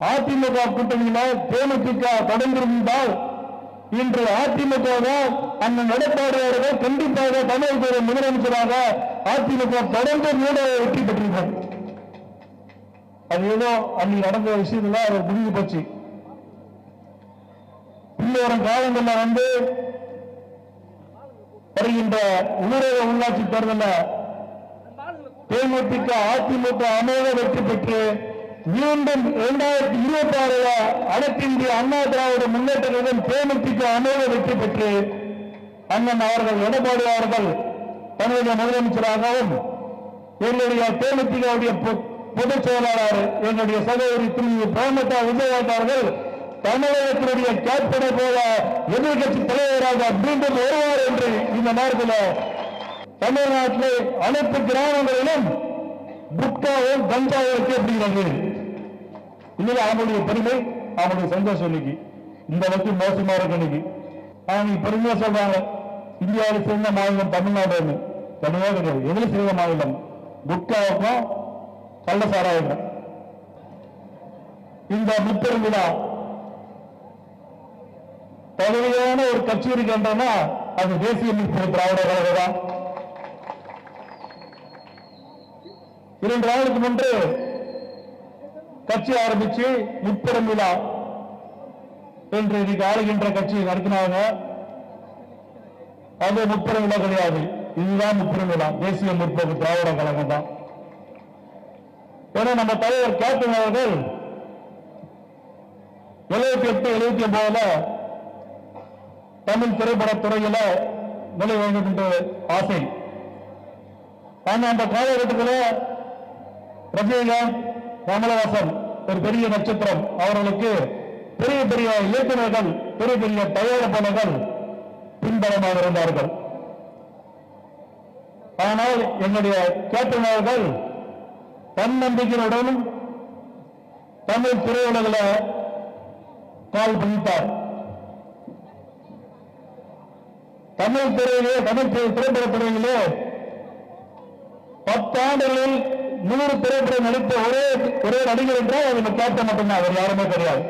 அதிமுக கூட்டணியினால் தேமுதிக தொடர்ந்திருந்தால் இன்று அதிமுக தான் அண்ணன் எடப்பாடி அவர்கள் கண்டிப்பாக தமிழகத்துடைய முதலமைச்சராக அதிமுக தொடர்ந்து மூட வெற்றி பெற்றிருக்கிறது அது ஏதோ அன்னைக்கு நடந்த விஷயத்துல அது முடிஞ்சு போச்சு. இன்னொரு காலங்களில் வந்து வருகின்ற ஊரக உள்ளாட்சி தேர்தலில் தேமுதிக அதிமுக அமைய வெற்றி பெற்று மீண்டும் இரண்டாயிரத்தி இருபத்தி ஆறுல அனைத்திந்திய அண்ணா திராவிட முன்னேற்றத்துடன் தேமுதிக அமோக வெற்றி பெற்று அண்ணன் அவர்கள் எடப்பாடி அவர்கள் தமிழக முதலமைச்சராகவும் எங்களுடைய தேமுதிகவுடைய பொ- பொதுச் செயலாளர் எங்களுடைய சகோதரி திருமதி பிரேமதா விஜயகாந்த் அவர்கள் தமிழகத்தினுடைய கேப்டனை போல எதிர்கட்சி தலைவராக மீண்டும் வருவார் என்று இந்த நேரத்தில் தமிழ்நாட்டிலே அனைத்து கிராமங்களிலும் புக்காவும் கஞ்சாவும் கேட்கிறது இல்லையா அவங்களுடைய பெருமை அவங்களுடைய சந்தோஷம் இன்னைக்கு. இந்த அளவுக்கு மோசமா இருக்கு இன்னைக்கு. அவங்க பெருமையா சொல்றாங்க? இந்தியாவில் சிறந்த மாநிலம் தமிழ்நாடு தமிழ்நாடு கிடையாது. எதுல சிறந்த மாநிலம். புக்காவுக்கும் கள்ளசாராயம் இந்த முப்பெரும் விழா தகுதியான ஒரு கட்சி இருக்கின்றனா அது தேசிய மீட்பு திராவிட கழகம் இரண்டு நாளுக்கு முன்பு கட்சி ஆரம்பிச்சு முப்பெரும் விழா என்று இன்னைக்கு ஆளுகின்ற கட்சி நடத்தினாங்க. அது முப்பெரும் விழா கிடையாது. இதுதான் முப்பெரும் விழா. தேசிய முற்போக்கு திராவிட கழகம் தான். ஏன்னா நம்ம தலைவர் கேப்டன் அவர்கள் எழுபத்தி எட்டு எழுபத்தி ஒன்பதுல தமிழ் திரைப்படத்துறையில நிலை வேண்டும் என்று ஆசை. ஆனா அந்த காலகட்டத்தில் ரஜினிகாந்த் கமலஹாசன் ஒரு பெரிய நட்சத்திரம். அவர்களுக்கு பெரிய பெரிய இயக்குநர்கள் பெரிய பெரிய தயாரிப்பாளர்கள் பின்பலமாக இருந்தார்கள். ஆனால் என்னுடைய கேட்டனர்கள் தன்னம்பிக்கையுடனும் தமிழ் திரையுலகில் கால் பிடித்தார். தமிழ் துறையிலே தமிழ் திரைப்பட துறையிலே பத்தாண்டுகளில் நூறு திரைப்படம் நடித்த ஒரே ஒரே நடிகர் என்றால் அது நம்ம கேப்டன் மட்டும்தான் அவர் யாருமே கிடையாது.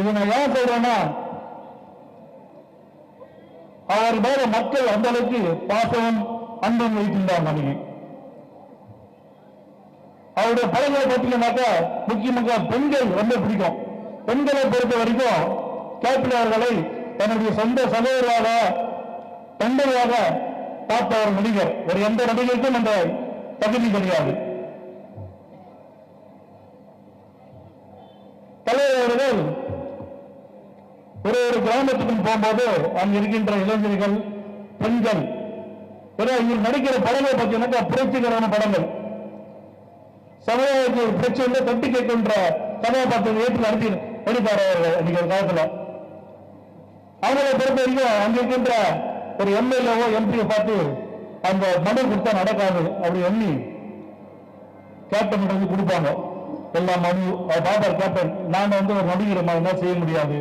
இது நான் ஏன் சொல்றேன்னா அவர் மேல மக்கள் அந்த அளவுக்கு பாசமும் அன்பும் வைக்கின்றார் அன்னைக்கு அவருடைய படங்களை பார்த்தீங்கன்னாக்கா முக்கியமாக பெண்கள் ரொம்ப பிடிக்கும். பெண்களை பொறுத்த வரைக்கும் கேப்டன் அவர்களை தன்னுடைய சொந்த சகோதராக தந்தையாக பார்த்த ஒரு நடிகர் ஒரு எந்த நடிகருக்கும் அந்த தகுதி கிடையாது தலைவர் அவர்கள் ஒரு ஒரு கிராமத்துக்கும் போகும்போது அங்க இருக்கின்ற இளைஞர்கள் பெண்கள் இவர் நடிக்கிற படங்கள் பார்த்தீங்கன்னாக்கா புரட்சிகரமான படங்கள். சமுதாயத்தில் பிரச்சனை தட்டி கேட்கின்ற கதாபாத்திரம் ஏற்று நடத்தி நடிப்பார் அவர்கள் இன்னைக்கு காலத்தில் காலத்துல. அவங்களை பொறுத்த வரைக்கும் அங்க இருக்கின்ற ஒரு எம்எல்ஏவோ எம்பியை பார்த்து அந்த மனு கொடுத்தா நடக்காது அப்படி எண்ணி கேப்டன் வந்து கொடுப்பாங்க. எல்லா மனு அவர் கேப்டன் நாங்கள் வந்து ஒரு நடிகர் மாதிரி செய்ய முடியாது.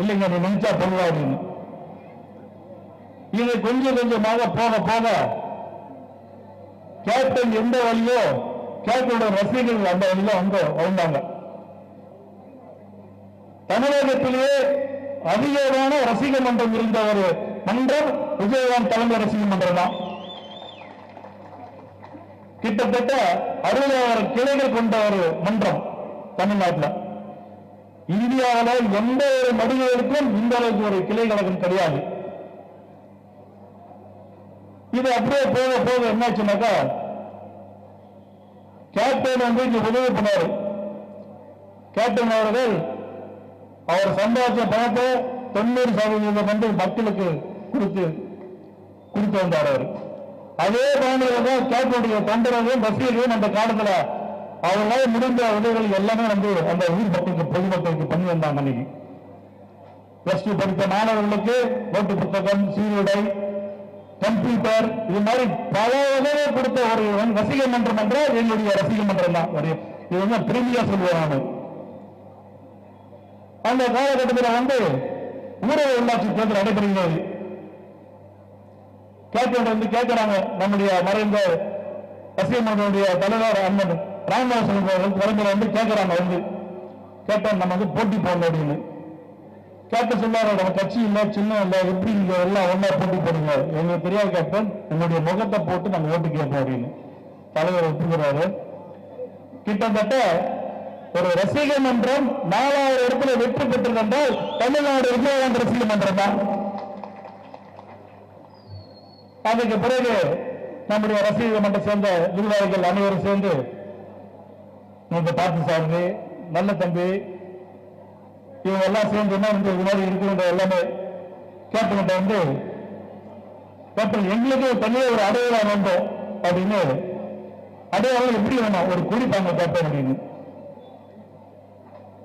இல்லைங்க நீ நினைச்சா அப்படின்னு இது கொஞ்சம் கொஞ்சமாக போக போக கேப்டன் எந்த வழியோ கேப்டனோட ரசிகர்கள் அந்த வழியில வந்து வந்தாங்க. தமிழகத்திலேயே அதிகமான ரசிக மன்றம் இருந்த ஒரு மன்றம் விஜயகாந்த் தலைமை ரசிக மன்றம் தான் கிட்டத்தட்ட அறுபதாயிரம் கிளைகள் கொண்ட ஒரு மன்றம் தமிழ்நாட்டில். இந்தியாவில் எந்த ஒரு நடிகர்களுக்கும் இந்த அளவுக்கு ஒரு கிளை கழகம் கிடையாது. இது அப்படியே போக போக என்னாச்சுனாக்கா கேப்டன் வந்து இங்க உதவி பண்ணாரு. கேப்டன் அவர்கள் அவர் சம்பாதிச்ச பணத்தை தொண்ணூறு சதவீதம் வந்து மக்களுக்கு கொடுத்து கொடுத்து வந்தார் அவர். அதே பாணியில தான் கேப்டனுடைய தொண்டர்களும் ரசிகர்களும் அந்த காலத்துல அவங்களால முடிந்த உதவிகள் எல்லாமே வந்து அந்த ஊர் மக்களுக்கு பொதுமக்களுக்கு பண்ணி வந்தாங்க அன்னைக்கு. பிளஸ் டூ படித்த மாணவர்களுக்கு நோட்டு புத்தகம் சீருடை கம்ப்யூட்டர் இது மாதிரி பல வகையை கொடுத்த ஒரு ரசிக மன்றம் என்றால் எங்களுடைய ரசிக மன்றம் தான். ஒரு இது வந்து பிரிமியா சொல்லுவேன் அந்த காலகட்டத்தில் வந்து ஊரக உள்ளாட்சி தேர்தல் நடைபெறுகிறது. கேப்டன் வந்து கேட்கிறாங்க நம்முடைய மறைந்த ரசிக தலைவர் அண்ணன் ராமதாசன் அவர்கள் வந்து கேட்கிறாங்க வந்து. கேட்டா நம்ம வந்து போட்டி போடணும் அப்படின்னு. கேட்ட சொன்னாரு நம்ம கட்சி இல்லை சின்ன இல்லை எப்படி இங்க எல்லாம் ஒன்னா போட்டி போடுங்க. எங்களுக்கு தெரியாது கேப்டன் உங்களுடைய முகத்தை போட்டு நம்ம ஓட்டு கேட்போம் அப்படின்னு. தலைவர் ஒப்புக்கிறாரு கிட்டத்தட்ட ஒரு ரசிக மன்றம் நாலாயிரம் இடத்துல வெற்றி பெற்றிருந்தால் தமிழ்நாடு விஜயகாந்த் ரசிக மன்றம் தான். அதுக்கு பிறகு நம்முடைய ரசிகர்கள் மன்றம் சேர்ந்த நிர்வாகிகள் அனைவரும் சேர்ந்து இந்த பார்த்து சார்ந்து நல்ல தம்பி இவங்க எல்லாம் சேர்ந்து என்ன இந்த இது மாதிரி இருக்குன்ற எல்லாமே கேப்டன்கிட்ட வந்து கேப்டன் எங்களுக்கு தனியாக ஒரு அடையாளம் வேண்டும் அப்படின்னு அடையாளம் எப்படி வேணும்? ஒரு குறிப்பாங்க தாங்க கேப்டன் அப்படின்னு.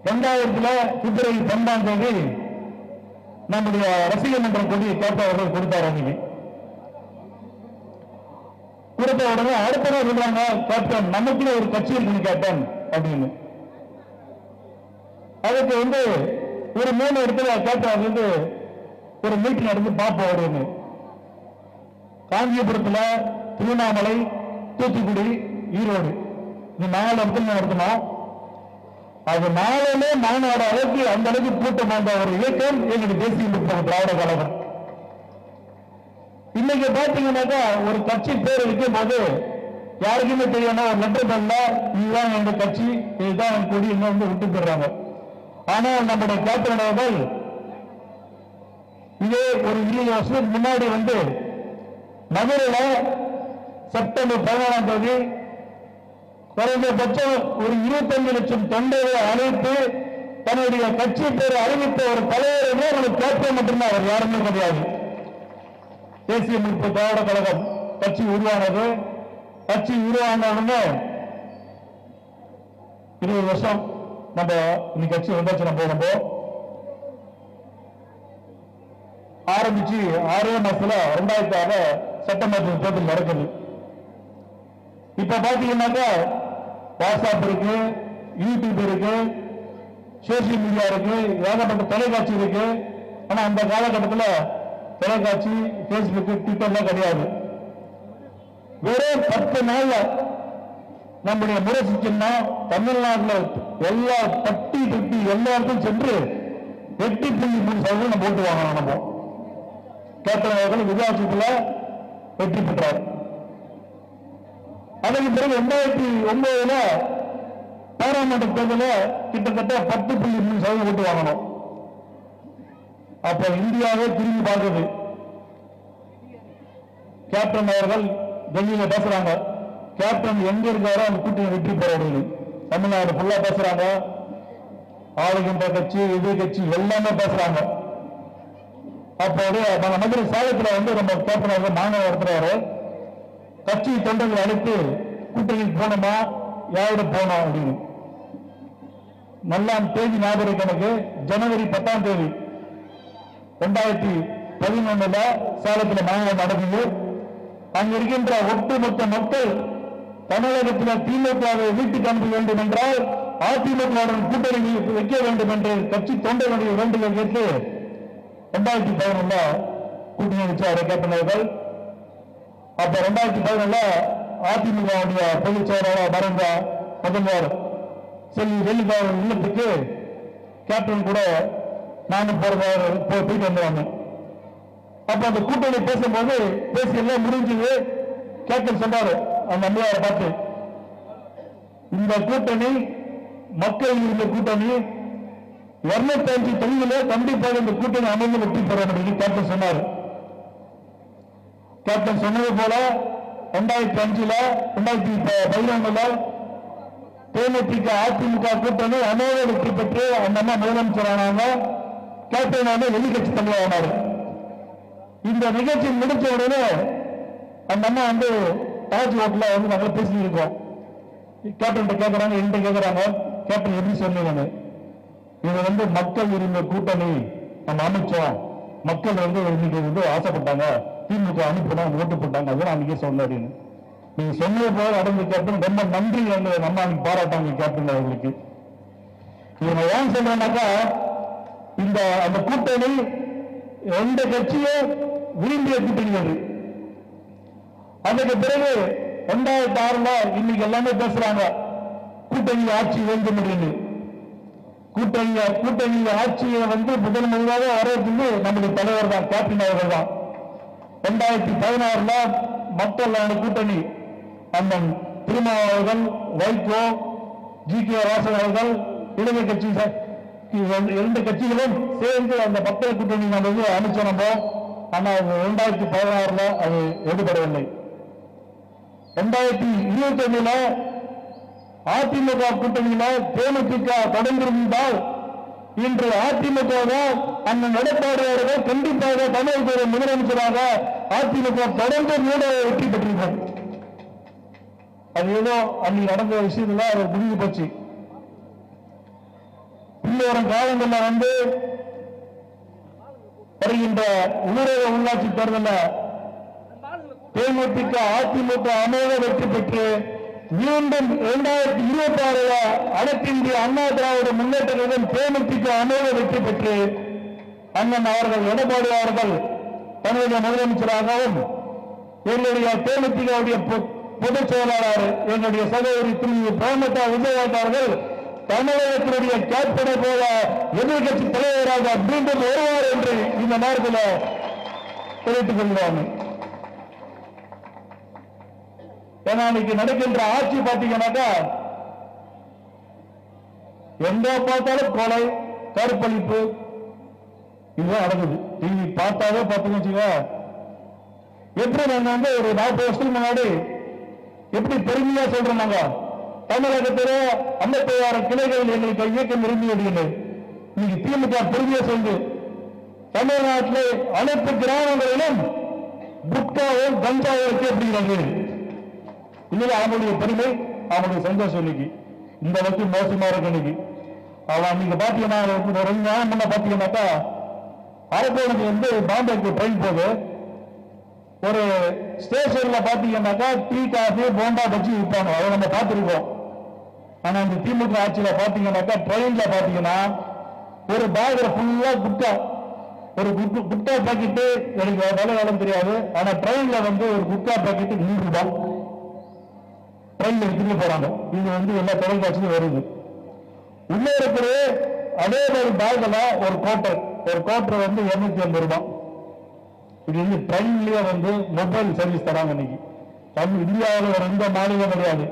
ரெண்டாயிரத்துல பிப்ரவரி பன்னெண்டாம் தேதி நம்முடைய ரசிகர் மன்றம் கொடி கேப்டன் அவர்கள் கொடுத்தார் அன்னைக்கு கொடுத்த உடனே அடுத்த நாள் சொல்றாங்க கேப்டன் நமக்குள்ள ஒரு கட்சி இருக்குன்னு கேப்டன் அப்படின்னு. அதுக்கு வந்து ஒரு மூணு இடத்துல கேப்டன் வந்து ஒரு மீட்டிங் நடந்து பார்ப்போம் அப்படின்னு. காஞ்சிபுரத்தில் திருவண்ணாமலை தூத்துக்குடி ஈரோடு. இந்த நாலு இடத்துல நடத்தணும். அது நாளிலே மாநாடு அளவுக்கு அந்த அளவுக்கு கூட்டம் வந்த ஒரு இயக்கம் எங்களுக்கு தேசிய திராவிட கழகம். இன்னைக்கு பாத்தீங்கன்னாக்கா ஒரு கட்சி பேர் வைக்கும் போது யாருக்குமே தெரியணும் ஒரு லெட்டர் பண்ணல இதுதான் எங்க கட்சி இதுதான் எங்க கொடி இன்னும் வந்து விட்டு போடுறாங்க ஆனா நம்முடைய கேப்டன் அவர்கள் இதே ஒரு இருபது வருஷத்துக்கு முன்னாடி வந்து மதுரையில செப்டம்பர் பதினாறாம் தேதி குறைந்தபட்சம் ஒரு இருபத்தஞ்சு லட்சம் தொண்டரை அழைத்து தன்னுடைய கட்சி பேரை அறிவித்த ஒரு தலைவர் கேப்டன் மட்டும்தான். அவர் யாருமே கிடையாது. தேசிய முற்பு திராவிட கழகம் கட்சி உருவானது. கட்சி உருவான உடனே இருபது வருஷம் நம்ம இந்த கட்சி வந்தாச்சு நம்ம ஆரம்பிச்சு ஆறே மாசத்துல ரெண்டாயிரத்தி ஆறு சட்டமன்ற தேர்தல் நடக்குது. இப்ப பாத்தீங்கன்னாக்கா வாட்ஸ்அப் இருக்கு யூடியூப் இருக்கு சோசியல் மீடியா இருக்கு ஏகப்பட்ட தொலைக்காட்சி இருக்கு. ஆனா அந்த காலகட்டத்துல தொலைக்காட்சி பேஸ்புக் ட்விட்டர்லாம் கிடையாது. வெறும் பத்து நாள்ல நம்முடைய முரசு சின்னம் தமிழ்நாட்டில் எல்லா தட்டி தட்டி எல்லா இடத்தும் சென்று எட்டு புள்ளி மூணு சதவீதம் நம்ம ஓட்டு வாங்கணும் நம்ம. கேப்டன் அவர்கள் விஜயாட்சியத்துல வெற்றி பெற்றார். அதற்கு பிறகு ரெண்டாயிரத்தி ஒன்பதுல பாராளுமன்ற தேர்தலில் கிட்டத்தட்ட பத்து புள்ளி மூணு சதவீதம் ஓட்டு வாங்கணும். அப்ப இந்தியாவே திரும்பி பார்க்குது. கேப்டன் அவர்கள் டெல்லியில பேசுறாங்க. கேப்டன் எங்க இருக்காரோ அந்த கூட்டணி வெற்றி பெற தமிழ்நாடு ஃபுல்லா பேசுறாங்க. ஆளுகின்ற கட்சி எதிர் கட்சி எல்லாமே பேசுறாங்க. அப்போது நம்ம மதுரை சேலத்துல வந்து நம்ம கேப்டன் அவர்கள் மாநில நடத்துறாரு. கட்சி தொண்டர்கள் அழைத்து கூட்டணிக்கு போனோமா யாரோட போனோம் அப்படின்னு. நல்லாம் தேதி ஞாபகம் எனக்கு. ஜனவரி பத்தாம் தேதி. ரெண்டாயிரத்தி பதினொன்னுல சேலத்தில் மாநிலம் நடந்தது அங்க இருக்கின்ற ஒட்டுமொத்த மக்கள் தமிழகத்தில் திமுகவை வீட்டுக்கு அனுப்ப வேண்டும் என்றால் அதிமுகவுடன் கூட்டணி வைக்க வேண்டும் என்று கட்சி தொண்டர்களுடைய வேண்டுகோள் கேட்டு ரெண்டாயிரத்தி பதினொன்னுல கூட்டணி வச்சாரு கேப்டன் கேட்டனர்கள் அப்ப ரெண்டாயிரத்தி பதினொன்னுல அதிமுகவுடைய பொதுச் செயலாளர் மறைந்த முதல்வர் செல்வி ஜெயலலிதா இல்லத்துக்கு கேப்டன் கூட நானும் போறதாக போய் போயிட்டு வந்தவங்க அப்ப அந்த கூட்டணி பேசும்போது பேசி எல்லாம் முடிஞ்சது. கேப்டன் சொன்னாரு அந்த அம்மையாரை பார்த்து இந்த கூட்டணி மக்கள் இருந்த கூட்டணி இருநூத்தி அஞ்சு தொகுதியில கண்டிப்பாக இந்த கூட்டணி அமைந்து வெற்றி பெறும் அப்படின்னு கேப்டன் சொன்னார். கேப்டன் சொன்னது போல ரெண்டாயிரத்தி அஞ்சுல ரெண்டாயிரத்தி பதினொன்னுல தேமுதிக அதிமுக கூட்டணி அமோக வெற்றி பெற்று அந்த அம்மா முதலமைச்சர் ஆனாங்க. கேப்டன் வந்து எதிர்கட்சி தலைவர் இந்த நிகழ்ச்சி முடிச்ச உடனே அந்த அம்மா வந்து தாஜ் ஓட்டில் வந்து நாங்கள் பேசிட்டு இருக்கோம். கேப்டன் கேக்குறாங்க என்கிட்ட கேக்குறாங்க. கேப்டன் எப்படி சொன்னீங்கன்னு இது வந்து மக்கள் இருந்த கூட்டணி நம்ம அமைச்சோம். மக்கள் வந்து இன்னைக்கு வந்து ஆசைப்பட்டாங்க. திமுக அனுப்பினாங்க ஓட்டு போட்டாங்க. அதெல்லாம் அன்னைக்கே சொன்னாரு நீங்க சொன்னது போல நடந்து கேப்டன் ரொம்ப நன்றி என்று நம்ம அன்னைக்கு பாராட்டாங்க கேப்டன் அவர்களுக்கு. இவங்க ஏன் சொல்றேன்னாக்கா இந்த அந்த கூட்டணி எந்த கட்சியும் விரும்பிய கூட்டணி அது. அதுக்கு பிறகு ரெண்டாயிரத்தி ஆறுல இன்னைக்கு எல்லாமே பேசுறாங்க கூட்டணி ஆட்சி வேண்டும் என்று கூட்டணி கூட்டணி ஆட்சியை வந்து முதல் முதலாக வரவேற்றது நம்முடைய தலைவர் தான் கேப்டன் அவர்கள் தான் ரெண்டாயிரத்தி பதினாறுல மக்கள் கூட்டணி அண்ணன் திருமாவர்கள் வைகோ ஜி கே ராசன் அவர்கள் இடது கட்சி இரண்டு- கட்சிகளும் சேர்ந்து அந்த மக்கள் கூட்டணி நம்ம வந்து அமைச்சோம் ஆனா அது இரண்டாயிரத்தி பதினாறுல அது எடுபடவில்லை. ரெண்டாயிரத்தி இருபத்தி ஒண்ணுல அதிமுக கூட்டணியில தேமுதிக தொடர்ந்திருந்தால் இன்று அதிமுக அந்த எடப்பாடி அவர்கள் கண்டிப்பாக தமிழகத்துறை முதலமைச்சராக அதிமுக தொடர்ந்து மூட வெற்றி பெற்றிருக்கிறார் அது ஏதோ அன்னைக்கு நடந்த விஷயத்துல அது முடிஞ்சு போச்சு. பின்னி வரும் காலங்களில் வந்து வருகின்ற ஊரக உள்ளாட்சி தேர்தலில் தேமுதிக அதிமுக அமோக வெற்றி பெற்று மீண்டும் இரண்டாயிரத்தி இருபத்தி ஆறுல அனைத்து அண்ணா திராவிட முன்னேற்றத்துடன் தேமுதிக அமோக வெற்றி பெற்று அண்ணன் அவர்கள் எடப்பாடி அவர்கள் தமிழக முதலமைச்சராகவும் எங்களுடைய தேமுதிகவுடைய பொ- பொதுச் செயலாளர் எங்களுடைய சகோதரி திருமதி பிரேமதா விஜயகாந்த் அவர்கள் தமிழகத்தினுடைய கேப்டனை போல எதிர்கட்சி தலைவராக மீண்டும் வருவார் என்று இந்த நேரத்தில் தெரிவித்துக் கொள்கிறோம். ஏன்னா இன்னைக்கு நடக்கின்ற ஆட்சி பார்த்தீங்கன்னாக்கா எங்க பார்த்தாலும் கொலை கருப்பளிப்பு இதுதான் நடக்குது. டிவி பார்த்தாவே பார்த்தீங்கன்னு வச்சுக்கோ எப்படி நாங்க வந்து ஒரு நாற்பது வருஷத்துக்கு முன்னாடி எப்படி பெருமையா சொல்றோம் நாங்க? தமிழகத்தில ஐம்பத்தாயிரம் கிளைகள் எங்களுக்கு இயக்கம் இருந்தது இன்னைக்கு திமுக பெருமையா சொல்லு தமிழ்நாட்டில் அனைத்து கிராமங்களிலும் புட்காவும் கஞ்சாவும் அப்படிங்கிறாங்க. இல்லையா அவனுடைய பெருமை அவனுடைய சந்தோஷம் இன்னைக்கு. இந்த அளவுக்கு மோசமா இருக்கு இன்னைக்கு. அவன் நீங்க பாத்தீங்கன்னா ரெண்டு நாள் முன்ன பாத்தீங்கன்னாக்கா அரக்கோணத்துல வந்து பாம்பேக்கு ட்ரெயின் போகுது ஒரு ஸ்டேஷன்ல பாத்தீங்கன்னாக்கா டீ காஃபி போண்டா பஜ்ஜி விற்பாங்க. அதை நம்ம பார்த்துருக்கோம். ஆனா இந்த திமுக ஆட்சியில பாத்தீங்கன்னாக்கா ட்ரெயின்ல பாத்தீங்கன்னா ஒரு பேக்ல ஃபுல்லா குட்டா. ஒரு குட்டு- குட்டா பாக்கெட்டு எனக்கு விலை வேலை தெரியாது. ஆனா ட்ரெயின்ல வந்து ஒரு குட்டா பாக்கெட்டு நூறு ரூபாய். ட்ரெயின்ல எடுத்துட்டு போறாங்க. இது வந்து எல்லா தொலைக்காட்சியும் வருது. உள்ள இருக்கிற அதே மாதிரி பேக்ல ஒரு கோட்டர் ஒரு கோட்டர் வந்து இருநூத்தி ஐம்பது ரூபாய். இது வந்து ட்ரெயின்லயே வந்து மொபைல் சர்வீஸ் தராங்க இன்னைக்கு. தமிழ் இந்தியாவில் வேற எந்த மாநிலம் கிடையாது.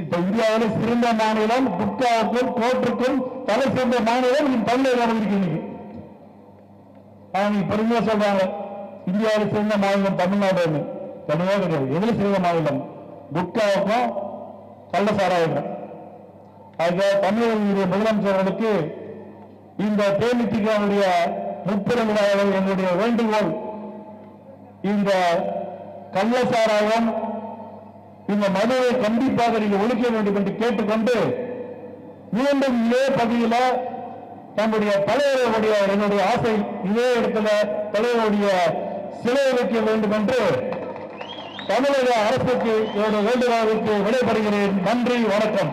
இப்ப இந்தியாவில் சிறந்த மாநிலம் குட்காவுக்கும் கோட்டுக்கும் தலை சிறந்த மாநிலம் இன்னைக்கு தமிழகம் இருக்கு இன்னைக்கு. அவங்க பெருமையா சொல்றாங்க இந்தியாவில் சிறந்த மாநிலம் தமிழ்நாடு கிடையவே கிடையாது. எதில் சிறந்த மாநிலம்? குட்காவுக்கும் கள்ளசாராயம் ஆக தமிழக முதலமைச்சர்களுக்கு இந்த தேமுதிகவுடைய முப்பெரும் என்னுடைய வேண்டுகோள். இந்த கள்ளசாராயம் இந்த மதுவை கண்டிப்பாக நீங்கள் ஒழிக்க வேண்டும் என்று கேட்டுக்கொண்டு மீண்டும் இதே பகுதியில் நம்முடைய தலைவருடைய என்னுடைய ஆசை இதே இடத்துல தலைவருடைய சிலை வைக்க வேண்டும் என்று தமிழக அரசுக்கு என்னுடைய வேண்டுகோளுக்கு விடைபெறுகிறேன். நன்றி வணக்கம்.